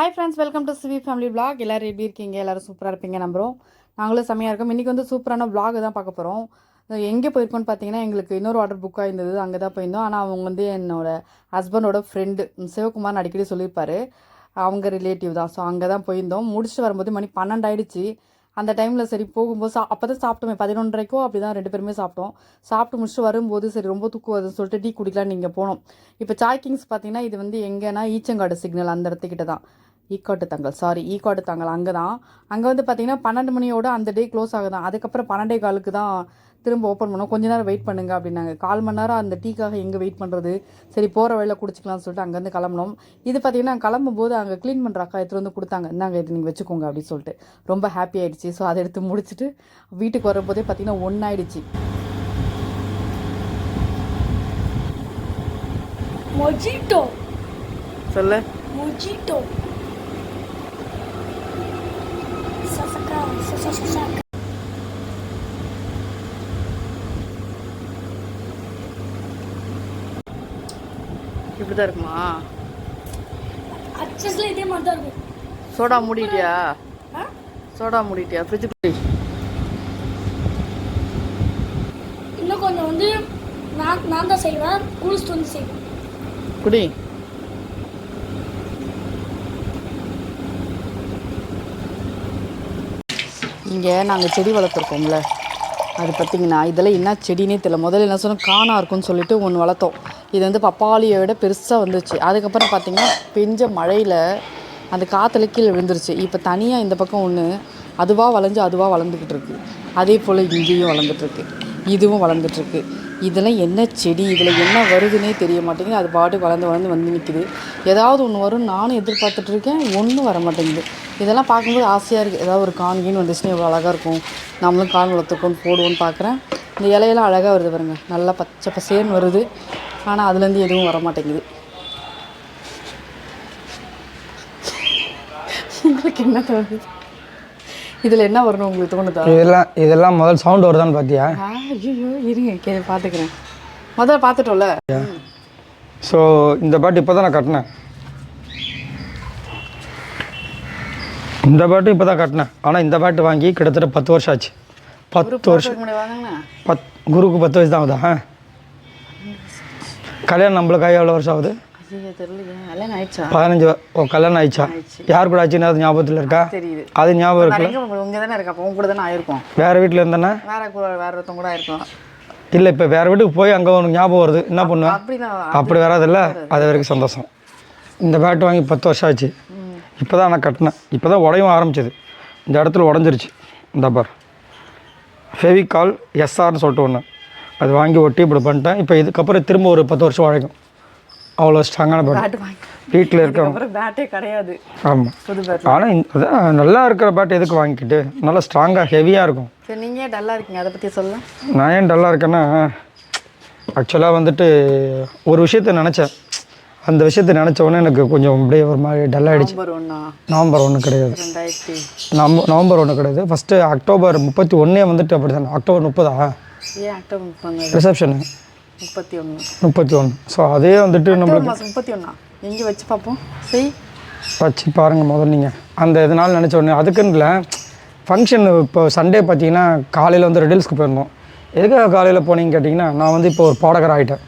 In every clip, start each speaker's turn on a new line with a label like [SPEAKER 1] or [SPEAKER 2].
[SPEAKER 1] Hi friends welcome to Sivi family blog எல்லோரும் எப்படி இருக்கீங்க? எல்லோரும் சூப்பராக இருப்பீங்க நம்புகிறோம் நாங்களும் செம்மையாக இருக்கோம். இன்றைக்கி வந்து சூப்பரான பிளாக் தான் பார்க்க போகிறோம் எங்கே போயிருக்கோம்னு பார்த்தீங்கன்னா எங்களுக்கு இன்னொரு ஆர்டர் புக் இருந்தது அங்கே தான் போயிருந்தோம். ஆனால் அவங்க வந்து என்னோட ஹஸ்பண்டோட ஃப்ரெண்டு சிவகுமார் அடிக்கடி சொல்லியிருப்பார். அவங்க ரிலேட்டிவ் தான். ஸோ அங்கே தான் போயிருந்தோம். முடிச்சுட்டு வரும்போது மணி பன்னெண்டு ஆயிடுச்சு அந்த டைமில் சரி போகும்போது சா அப்போ தான் சாப்பிட்டோமே. பதினொன்றரைக்கோ அப்படி தான் ரெண்டு பேருமே சாப்பிட்டோம். சாப்பிட்டு முடிச்சுட்டு வரும்போது சரி ரொம்ப தூக்கு வருதுன்னு சொல்லிட்டு டீ குடிக்கலாம் நீங்கள் போனோம். இப்போ சாய் கிங்ஸ் பார்த்தீங்கன்னா இது வந்து எங்கன்னா ஈச்சங்காடு சிக்னல் அந்த இடத்துக்கிட்ட தான் ஈக்காட்டு தங்கல். சாரி ஈக்காட்டு தங்கல். அங்கே தான். அங்கே வந்து பார்த்தீங்கன்னா பன்னெண்டு மணியோட அந்த டே க்ளோஸ் ஆகுதான். அதுக்கப்புறம் பன்னெண்டே காலுக்கு தான் திரும்ப ஓப்பன் பண்ணோம். கொஞ்ச நேரம் வெயிட் பண்ணுங்க அப்படின்னாங்க. கால் மணி நேரம் அந்த டீக்காக எங்கே வெயிட் பண்ணுறது சரி போகிற வழியில் குடிச்சிக்கலாம்னு சொல்லிட்டு அங்கேருந்து கிளம்புனோம். இது பார்த்தீங்கன்னா கிளம்பும்போது அங்கே க்ளீன் பண்ணுற அக்கா எடுத்துகிட்டு வந்து கொடுத்தாங்க. இந்தாங்க இது நீங்கள் வச்சுக்கோங்க அப்படின்னு சொல்லிட்டு. ரொம்ப ஹாப்பி ஆயிடுச்சு. ஸோ அதை எடுத்து முடிச்சுட்டு வீட்டுக்கு வரும்போதே பார்த்தீங்கன்னா ஒன்றாயிடுச்சு
[SPEAKER 2] Mojito.
[SPEAKER 1] சொல்லு.
[SPEAKER 2] Mojito.
[SPEAKER 1] இப்படி தான் இருக்குமா?
[SPEAKER 2] அச்சஸ்ல இதே மாதிரி தான் இருக்கும்.
[SPEAKER 1] சோடா மூடிட்டியா? சோடா மூடிட்டியா? ஃப்ரிட்ஜ்
[SPEAKER 2] இன்னும் கொஞ்சம் வந்து நான் நான் தான் செய்வேன் குளிச்சுட்டு வந்து செய்வேன்.
[SPEAKER 1] குடி. இங்கே நாங்கள் செடி வளர்த்துருக்கோம்ல. அது பார்த்தீங்கன்னா இதெல்லாம் என்ன செடினே தெரியல. முதல்ல என்ன சொன்னோம்? காணா இருக்கும்னு சொல்லிட்டு ஒன்று வளர்த்தோம். இது வந்து பப்பாளியை விட பெருசாக வந்துச்சு அதுக்கப்புறம் பார்த்திங்கன்னா பெஞ்ச மழையில் அந்த காற்றுல கீழே விழுந்துருச்சு. இப்போ தனியாக இந்த பக்கம் ஒன்று அதுவாக வளைஞ்சு அதுவாக வளர்ந்துக்கிட்டு இருக்கு. அதே போல் இங்கேயும் வளர்ந்துட்டுருக்கு இதுவும் வளர்ந்துட்டுருக்கு இதெல்லாம் என்ன செடி? இதில் என்ன வருதுன்னே தெரிய மாட்டேங்குது. அது பாட்டு வளர்ந்து வளர்ந்து வந்து நிற்கிது ஏதாவது ஒன்று வரும் நானும் எதிர்பார்த்துட்ருக்கேன் ஒன்றும் வர மாட்டேங்குது. இதெல்லாம் பார்க்கும்போது ஆசையாக இருக்குது ஏதாவது ஒரு கான் கீன் வந்துச்சுன்னா இவ்வளோ அழகாக இருக்கும். நம்மளும் கான் வளர்த்துக்கோன்னு போடுவோன்னு பார்க்குறேன். இந்த இலையெல்லாம் அழகாக வருது பாருங்க. நல்லா பச்சை பசேன்னு வருது. ஆனால் அதுலேருந்து எதுவும் வர மாட்டேங்குது. உங்களுக்கு என்ன தோணுது? இதில் என்ன வரணும் உங்களுக்கு தோணுதா?
[SPEAKER 3] இதெல்லாம் இதெல்லாம் முதல் சவுண்ட் வருதான்னு பார்த்தியா
[SPEAKER 1] ஐயோ இருங்க கே பார்த்துக்கிறேன் முதல்ல பார்த்துட்டோம்ல
[SPEAKER 3] ஸோ இந்த பாட்டு இப்போ தான் நான் கட்டினேன். இந்த பாட்டு இப்போ தான் கட்டினேன். ஆனால் இந்த பாட்டு வாங்கி கிட்டத்தட்ட பத்து வருஷம் ஆச்சு. பத்து வருஷம். பத் குருக்கு பத்து வயசு தான் ஆகுதா? கல்யாணம் நம்மளுக்காக எவ்வளோ வருஷம் ஆகுது? பதினஞ்சு ஓ கல்யாணம் ஆயிடுச்சா? யார் கூட ஆச்சுன்னு அது ஞாபகத்தில் இருக்கா? அது ஞாபகம்
[SPEAKER 1] உங்க தானே இருக்கா? உங்க கூட தானே ஆயிருக்கும்.
[SPEAKER 3] வேறு வீட்டில் இருந்தேன்னா?
[SPEAKER 1] வேற வேற ஒருத்தவங்க கூட ஆயிருக்கும்.
[SPEAKER 3] இல்லை இப்போ வேறு வீட்டுக்கு போய் அங்கே உனக்கு ஞாபகம் வருது. என்ன பண்ணுவேன் அப்படி வராதுல்ல? அது வரைக்கும் சந்தோஷம். இந்த பேட் வாங்கி பத்து வருஷம் ஆச்சு. இப்போ தான் நான் கட்டினேன். இப்போ தான் உடையும் ஆரம்பிச்சது. இந்த இடத்துல உடஞ்சிருச்சு. இந்த பார். ஃபெவிகால் எஸ்ஆர்னு சொல்லிட்டு ஒன்று அது வாங்கி ஒட்டி இப்படி பண்ணிட்டேன். இப்போ இதுக்கப்புறம் திரும்ப ஒரு பத்து வருஷம் உழைக்கும். அவ்வளோ ஸ்ட்ராங்கான பேட் வீட்டில்
[SPEAKER 1] அப்புறம் பேட்டே கிடையாது.
[SPEAKER 3] ஆமாம் ஆனால் இந்த அதான் நல்லா இருக்கிற பேட் எதுக்கு வாங்கிக்கிட்டு? நல்லா ஸ்ட்ராங்காக ஹெவியாக இருக்கும்.
[SPEAKER 1] சரி நீங்கள் டல்லாக இருக்கீங்க? அதை பற்றி சொல்ல.
[SPEAKER 3] நான் ஏன் டல்லாக இருக்கேன்னா ஆக்சுவலாக வந்துட்டு ஒரு விஷயத்த நினச்சேன். அந்த விஷயத்தை நினச்ச உடனே எனக்கு கொஞ்சம் அப்படியே ஒரு மாதிரி டல்லாகிடுச்சு
[SPEAKER 1] நம்பர் ஒன்றா
[SPEAKER 3] நவம்பர் ஒன்று கிடையாது.
[SPEAKER 1] ரெண்டாயிரத்தி
[SPEAKER 3] நவ நவம்பர் ஒன்று கிடையாது. ஃபஸ்ட்டு அக்டோபர் முப்பத்தி ஒன்றே வந்துட்டு அப்படி தானே அக்டோபர் முப்பதா ரிசப்ஷனு
[SPEAKER 1] முப்பத்தி? ஒன்று
[SPEAKER 3] முப்பத்தி ஒன்று ஸோ அதே வந்துட்டு நம்ம
[SPEAKER 1] அக்டோபர் மாதம் முப்பத்தி ஒன்றா எங்கே வச்சு பார்ப்போம் செய்
[SPEAKER 3] வச்சு பாருங்கள் முதல்ல நீங்கள் அந்த இதனால் நினச்ச உடனே அதுக்குன்னு இல்லை. ஃபங்க்ஷன் இப்போ சண்டே பார்த்தீங்கன்னா காலையில் வந்து ரெடில்ஸ்க்கு போயிருந்தோம். எதுக்காக காலையில் போனீங்கன்னு கேட்டிங்கன்னா நான் வந்து இப்போ ஒரு பாடகர் ஆகிட்டேன்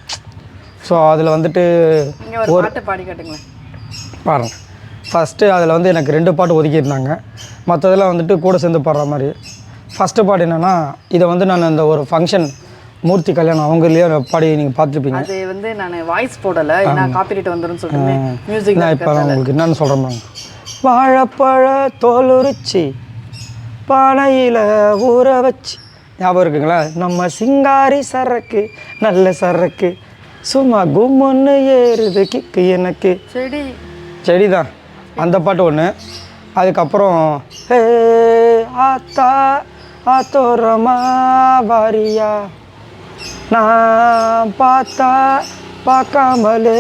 [SPEAKER 3] ஸோ அதில் வந்துட்டு
[SPEAKER 1] ஒரு பாட்டை பாடி காட்டுங்களேன்.
[SPEAKER 3] பாருங்க. ஃபஸ்ட்டு அதில் வந்து எனக்கு ரெண்டு பாட்டு ஒதுக்கியிருந்தாங்க. மற்றதெல்லாம் வந்துட்டு கூட சேர்ந்து பாடுற மாதிரி. ஃபஸ்ட்டு பாட்டு என்னென்னா இதை வந்து நான் அந்த ஒரு ஃபங்க்ஷன் மூர்த்தி கல்யாணம் அவங்களையே பாடி நீங்கள் பார்த்துருப்பீங்க.
[SPEAKER 1] அது வந்து நான் வாய்ஸ் போடலை ஏன்னா காப்பிரைட் வந்துடும் சொல்லிட்டு மியூசிக்
[SPEAKER 3] நான் இப்போ உங்களுக்கு என்னென்னு சொல்கிறேன் வாழைப்பழ தோலுரிச்சி பானையில் ஊற வச்சு. ஞாபகம் இருக்குங்களா? நம்ம சிங்காரி சரக்கு நல்ல சரக்கு. சும்மா கும்முன்னு ஏறுது கிக்கு எனக்கு.
[SPEAKER 1] செடி.
[SPEAKER 3] செடி தான் அந்த பாட்டு ஒன்று அதுக்கப்புறம் ஹே ஆத்தா ஆத்தோரமா வாரியா. நான் பார்த்தா பார்க்காமலே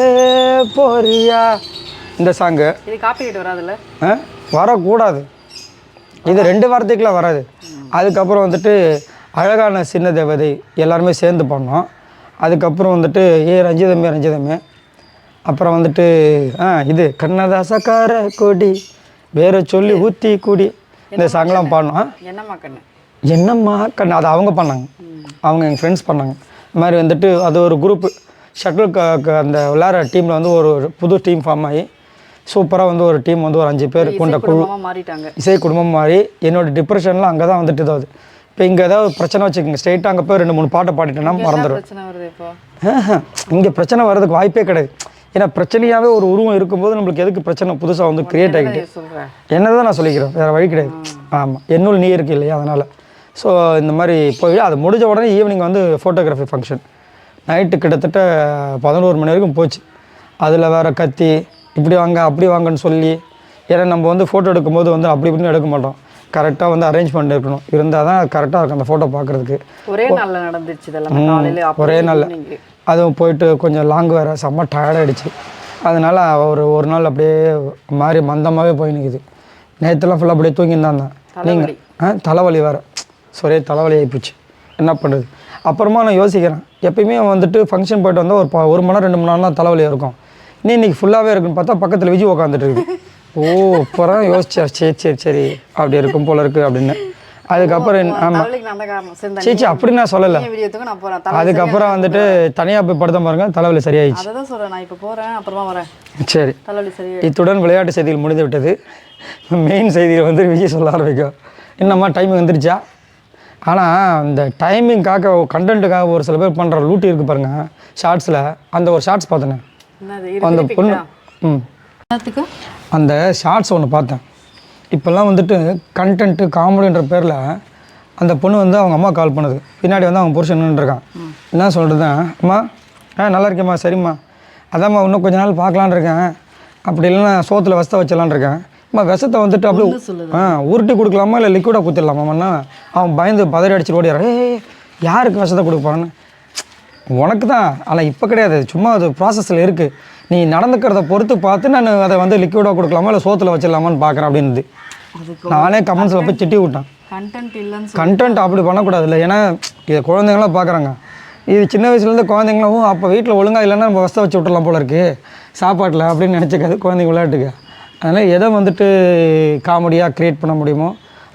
[SPEAKER 3] போறியா. இந்த சாங்கு.
[SPEAKER 1] இது காப்பிரைட் வராதுல்ல?
[SPEAKER 3] வரக்கூடாது. இது ரெண்டு வாரத்துக்குலாம் வராது. அதுக்கப்புறம் வந்துட்டு அழகான சின்ன தேவதை எல்லாருமே சேர்ந்து பண்ணோம். அதுக்கப்புறம் வந்துட்டு ஏ ரஞ்சிதமே ரஞ்சிதமே. அப்புறம் வந்துட்டு ஆ இது கண்ணதாசக்கார கொடி வேற சொல்லி ஊத்தி குடி இந்த சாங்லாம் பாடணும். ஆ?
[SPEAKER 1] என்னம்மா கண்ணு?
[SPEAKER 3] என்னம்மா கண்ணு? அது அவங்க பண்ணாங்க. அவங்க எங்கள் ஃப்ரெண்ட்ஸ் பண்ணாங்க. இந்த மாதிரி வந்துட்டு அது ஒரு குரூப்பு ஷட்டில் அந்த விளையாடுற டீமில் வந்து ஒரு புது டீம் ஃபார்ம் ஆகி சூப்பராக வந்து ஒரு டீம் வந்து ஒரு அஞ்சு பேர் கொண்ட குழு. இசை குடும்பம் மாதிரி என்னோட டிப்ரெஷன்லாம் அங்கே தான் வந்துட்டு இதாவது இப்போ இங்கே ஏதாவது ஒரு பிரச்சனை வச்சுக்கோங்க. ஸ்ட்ரெயிட்டாக அங்கே போய் ரெண்டு மூணு பாட்டை பாடிட்டேன்னா மறந்துடும் இங்கே பிரச்சனை வர்றதுக்கு வாய்ப்பே கிடையாது. ஏன்னா பிரச்சனையாகவே ஒரு உருவம் இருக்கும்போது நம்மளுக்கு எதுக்கு பிரச்சனை புதுசாக வந்து கிரியேட் ஆகிட்டு? என்னதான் நான் சொல்லிக்கிறேன் வேறு வழி கிடையாது. ஆமாம் என்னுள் நீ இருக்கு இல்லையா அதனால். ஸோ இந்த மாதிரி போய் அது முடிஞ்ச உடனே ஈவினிங் வந்து ஃபோட்டோகிராஃபி ஃபங்க்ஷன் நைட்டு கிட்டத்தட்ட பதினோரு மணி வரைக்கும் போச்சு. அதில் வேறு கத்தி இப்படி வாங்க அப்படி வாங்கன்னு சொல்லி ஏன்னா நம்ம வந்து ஃபோட்டோ எடுக்கும்போது வந்து அப்படி இப்படின்னு எடுக்க மாட்டோம். கரெக்டாக வந்து அரேஞ்ச்மெண்ட் இருக்கணும். இருந்தால் தான் கரெக்டாக இருக்கும் அந்த ஃபோட்டோ பார்க்குறதுக்கு.
[SPEAKER 1] ஒரே நாள்ல நடந்துச்சு இதெல்லாம்.
[SPEAKER 3] ஒரே நாளில். அதுவும் போயிட்டு கொஞ்சம் லாங் வேறு செம்ம டயர்டாயிடுச்சு அதனால் ஒரு ஒரு நாள் அப்படியே மாதிரி மந்தமாகவே போய் நிற்குது நேற்றுலாம் ஃபுல்லாக அப்படியே தூங்கியிருந்தான் நீங்கள் ஆ தலைவலி வேறு. ஒரே தலைவலி ஆகிப்போச்சு என்ன பண்ணுறது அப்புறமா நான் யோசிக்கிறேன். எப்பயுமே வந்துட்டு ஃபங்க்ஷன் போயிட்டு வந்தால் ஒரு ஒரு மணி நேரம் ரெண்டு மணி நேரம் தலைவலி இருக்கும். நீ இன்னைக்கு ஃபுல்லாகவே இருக்குன்னு பார்த்தா பக்கத்தில் விஜய் உட்காந்துட்டு இருக்குது ஓ அப்புறம் யோசிச்சா சரி சரி சரி. அப்படி இருக்கும் போல இருக்குது அப்படின்னு. அதுக்கப்புறம்
[SPEAKER 1] தான் சரி
[SPEAKER 3] சீச்சி அப்படி நான் சொல்லலை. அதுக்கப்புறம் வந்துட்டு தனியாக போய் படுத்த பாருங்க. தலைவலி சரியாயிடுச்சு.
[SPEAKER 1] அதை தான் சொல்றேன். நான் இப்போ போறேன் அப்புறமா வரேன்.
[SPEAKER 3] சரி. இத்துடன் விளையாட்டு செய்திகள் முடிந்து விட்டது. மெயின் செய்தியில் வந்து விஜய் சொல்ல ஆரம்பிக்கும். என்னம்மா டைமிங் வந்துருச்சா? ஆனால் இந்த டைமிங்காக கண்டென்ட்டுக்காக ஒரு சில பேர் பண்ணுற லூட்டி இருக்கு பாருங்க. ஷார்ட்ஸில் அந்த ஒரு ஷார்ட்ஸ் பார்த்தேனே. அந்த பொண்ணு ம்.
[SPEAKER 1] என்னத்துக்கு?
[SPEAKER 3] அந்த ஷார்ட்ஸ் ஒன்று பார்த்தேன். இப்போல்லாம் வந்துட்டு கண்டென்ட்டு காமெடின்ற பேரில் அந்த பொண்ணு வந்து அவங்க அம்மா கால் பண்ணுது. பின்னாடி வந்து அவங்க புருஷன் நின்றுருக்கான் என்ன சொல்கிறது அம்மா ஆ நல்லா இருக்கேம்மா சரிம்மா. அதாம்மா இன்னும் கொஞ்ச நாள் பார்க்கலான்னு இருக்கேன். அப்படி இல்லைன்னா சோத்தில் வசத்தை வச்சிடலான்னு இருக்கேன். அம்மா விஷத்தை வந்துட்டு அப்படியே ஆ உருட்டி கொடுக்கலாமா இல்லை லிக்விடாக குத்திடலாமாம்மா அவன் பயந்து பதறி அடிச்சுட்டு ஓடிடுறான். ஏய் யாருக்கு விஷத்தை கொடுக்க போகிறான்னு உனக்கு தான். ஆனால் இப்போ கிடையாது. சும்மா அது ப்ராசஸில் இருக்குது நீ நடந்துக்கிறத பொறுத்து பார்த்து நான் அதை வந்து லிக்விடாக கொடுக்கலாமா இல்லை சோத்தில் வச்சிடலாமான்னு பார்க்குறேன் அப்படின்னு நானே கமெண்ட்ஸில் போய் திட்டி விட்டேன்.
[SPEAKER 1] கண்டென்ட் இல்லைன்னு சொல்லி.
[SPEAKER 3] கண்டென்ட் அப்படி பண்ணக்கூடாது இல்லை. ஏன்னா இதை குழந்தைங்களாம் பார்க்குறாங்க. இது சின்ன வயசுலேருந்து குழந்தைங்களும் அப்போ வீட்டில் ஒழுங்காக இல்லைன்னா நம்ம வசத்தை வச்சு விட்டுறலாம் போல இருக்குது சாப்பாட்டில் அப்படின்னு நினச்சிக்காது குழந்தைங்க விளையாட்டுக்கு. அதனால் எதை வந்துட்டு காமெடியாக க்ரியேட் பண்ண முடியுமோ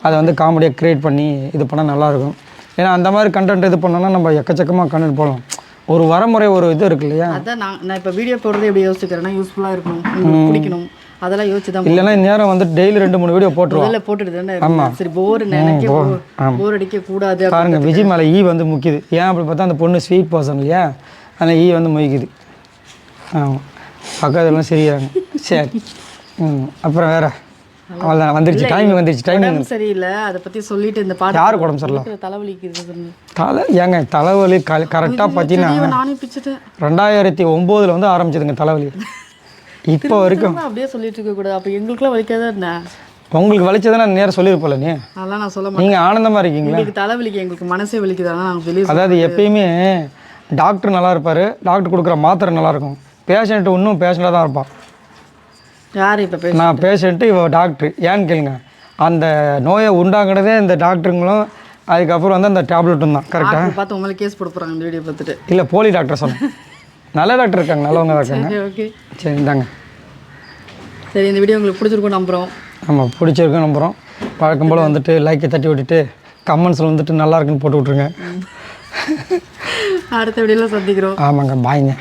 [SPEAKER 3] அதை வந்து காமெடியாக க்ரியேட் பண்ணி இது பண்ணால் நல்லாயிருக்கும் ஏன்னா அந்த மாதிரி கண்டென்ட் இது பண்ணோன்னா நம்ம எக்கச்சக்கமாக கண்டென்ட் போடலாம். ஒரு வரமுறை ஒரு இது இருக்கு இல்லையா?
[SPEAKER 1] அதான் நான் நான் இப்போ வீடியோ போடுறது எப்படி யோசிக்கிறேன்னா யூஸ்ஃபுல்லாக இருக்கணும் உங்களுக்கு பிடிக்கணும். அதெல்லாம் யோசிச்சு தான்
[SPEAKER 3] இல்லைன்னா இந்நேரம் வந்து டெய்லி ரெண்டு மூணு வீடியோ போட்டுருவோம்.
[SPEAKER 1] முதல்ல போட்டுட்டு இருக்கேன். சரி போர் நினைக்க போர் அடிக்க கூடாது
[SPEAKER 3] பாருங்க விஜய் மேலே ஈ வந்து முக்கியது ஏன் அப்படி பார்த்தா அந்த பொண்ணு ஸ்வீட் பர்சன் இல்லையா? அந்த ஈ வந்து முக்கிக்குது ஆமாம் பக்கத்துலாம் சரியாங்க சரி. ம் அப்புறம் வேற. அவ்வளோதான் வந்துருச்சு. டைமிங் வந்துருச்சு. டைமிங்
[SPEAKER 1] சரியில்லை. அதை பத்தி சொல்லிட்டு இந்த பாட்டு
[SPEAKER 3] யாருக்கு உடம்பு சரியில்லை?
[SPEAKER 1] சொன்னேன்.
[SPEAKER 3] தலை ஏங்க தலைவலி க கரெக்டாக பார்த்தீங்கன்னா
[SPEAKER 1] ஐயோ, நானே பிச்சுட்டேன்.
[SPEAKER 3] ரெண்டாயிரத்தி ஒம்போதில் வந்து ஆரம்பிச்சதுங்க தலைவலி. இப்போ வரைக்கும்
[SPEAKER 1] அப்படியே சொல்லிட்டு இருக்க கூடாது. அப்போ எங்களுக்குலாம் வலிக்காத என்ன?
[SPEAKER 3] உங்களுக்கு வலிச்சதை நான் நேரம் சொல்லியிருப்போம்ல நீ?
[SPEAKER 1] அதெல்லாம் நான் சொல்ல மாட்டேன்.
[SPEAKER 3] நீங்கள் ஆனந்தமாக இருக்கீங்களா?
[SPEAKER 1] எங்களுக்கு தலைவலிக்கு எங்களுக்கு மனசே வலிக்குது. நாங்கள் வெளியே
[SPEAKER 3] அதாவது எப்பயுமே டாக்டர் நல்லா இருப்பார். டாக்டர் கொடுக்குற மாத்திரை நல்லா இருக்கும். பேஷண்ட்டு இன்னும் பேஷண்ட்டாக தான் இருப்பான்.
[SPEAKER 1] யார் இப்போ
[SPEAKER 3] நான் பேஷண்ட்டு இவ டாக்டர் ஏன்னு கேளுங்க. அந்த நோயை உண்டாக்குனதே இந்த டாக்டருங்களும் அதுக்கப்புறம் வந்து அந்த டேப்லெட்டும் தான் கரெக்டாக
[SPEAKER 1] பார்த்து உங்களை கேஸ் போட போகிறாங்க இந்த வீடியோ பார்த்துட்டு.
[SPEAKER 3] இல்லை போலி டாக்டர் சொன்னேன் நல்ல டாக்டர் இருக்காங்க நல்லவங்க தான் இருக்காங்க.
[SPEAKER 1] ஓகே
[SPEAKER 3] சரி இந்தாங்க.
[SPEAKER 1] சரி இந்த வீடியோ உங்களுக்கு பிடிச்சிருக்கும் நம்புகிறோம்
[SPEAKER 3] ஆமாம் பிடிச்சிருக்கு நம்புகிறோம் வழக்கம் போல் வந்துட்டு லைக்கை தட்டி விட்டுட்டு கமெண்ட்ஸில் வந்துட்டு நல்லா இருக்குன்னு போட்டு விட்ருங்க
[SPEAKER 1] அடுத்த வீடியோவில் சந்திக்கிறோம்.
[SPEAKER 3] ஆமாங்க பாய்ங்க